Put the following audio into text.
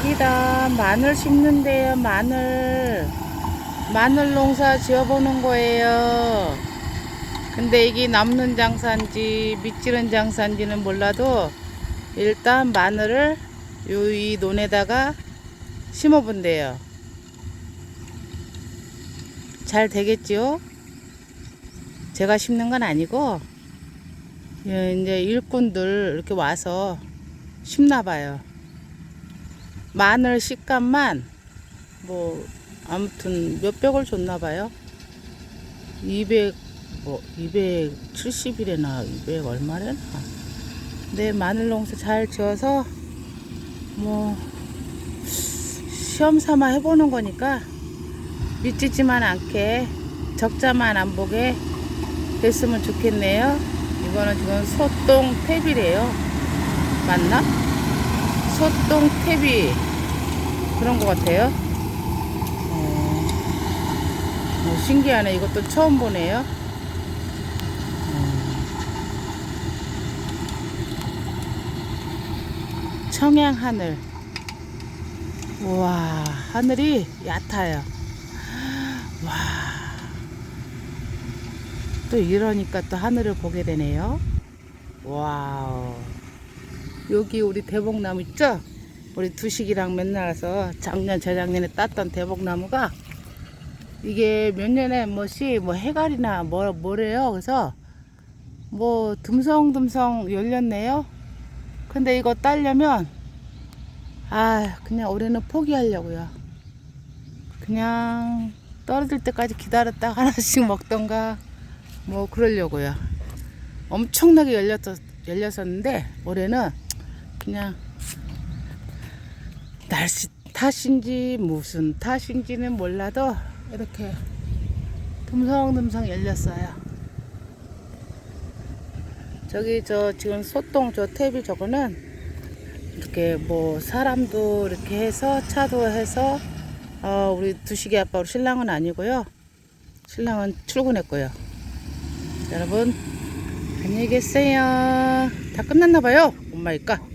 왔습니다. 마늘 심는데요, 마늘. 마늘 농사 지어보는 거예요. 근데 이게 남는 장사인지 밑지른 장사인지는 몰라도 일단 마늘을 요이 논에다가 심어본대요. 잘 되겠지요? 제가 심는 건 아니고 예, 이제 일꾼들 이렇게 와서 심나 봐요. 마늘 식감만 뭐 아무튼 몇백을 줬나 봐요. 200 뭐 270이래나 200 얼마래나. 네 마늘 농사 잘 지어서 뭐 시험 삼아 해보는 거니까 미치지만 않게 적자만 안 보게 됐으면 좋겠네요. 이거는 지금 소똥 탭이래요. 맞나? 소똥 탭이 그런 것 같아요. 어, 어, 신기하네. 이것도 처음 보네요. 어, 청양 하늘. 우와, 하늘이 얕아요. 와. 또 이러니까 또 하늘을 보게 되네요. 와우. 여기 우리 대복나무 있죠? 우리 두식이랑 맨날 와서 작년, 재작년에 땄던 대복나무가 이게 몇 년에 뭐시, 뭐 해갈이나 뭐, 뭐래요. 그래서 뭐 듬성듬성 열렸네요. 근데 이거 따려면 아, 그냥 올해는 포기하려고요. 그냥 떨어질 때까지 기다렸다 하나씩 먹던가 뭐 그러려고요. 엄청나게 열렸, 열렸었는데 올해는 그냥 날씨 탓인지 무슨 탓인지는 몰라도 이렇게 듬성듬성 열렸어요. 저기 저 지금 소똥 저 탭이 저거는 이렇게 뭐 사람도 이렇게 해서 차도 해서 어 우리 두식이 아빠 우리 신랑은 아니고요. 신랑은 출근했고요. 여러분 안녕히 계세요. 다 끝났나 봐요. 엄마니까.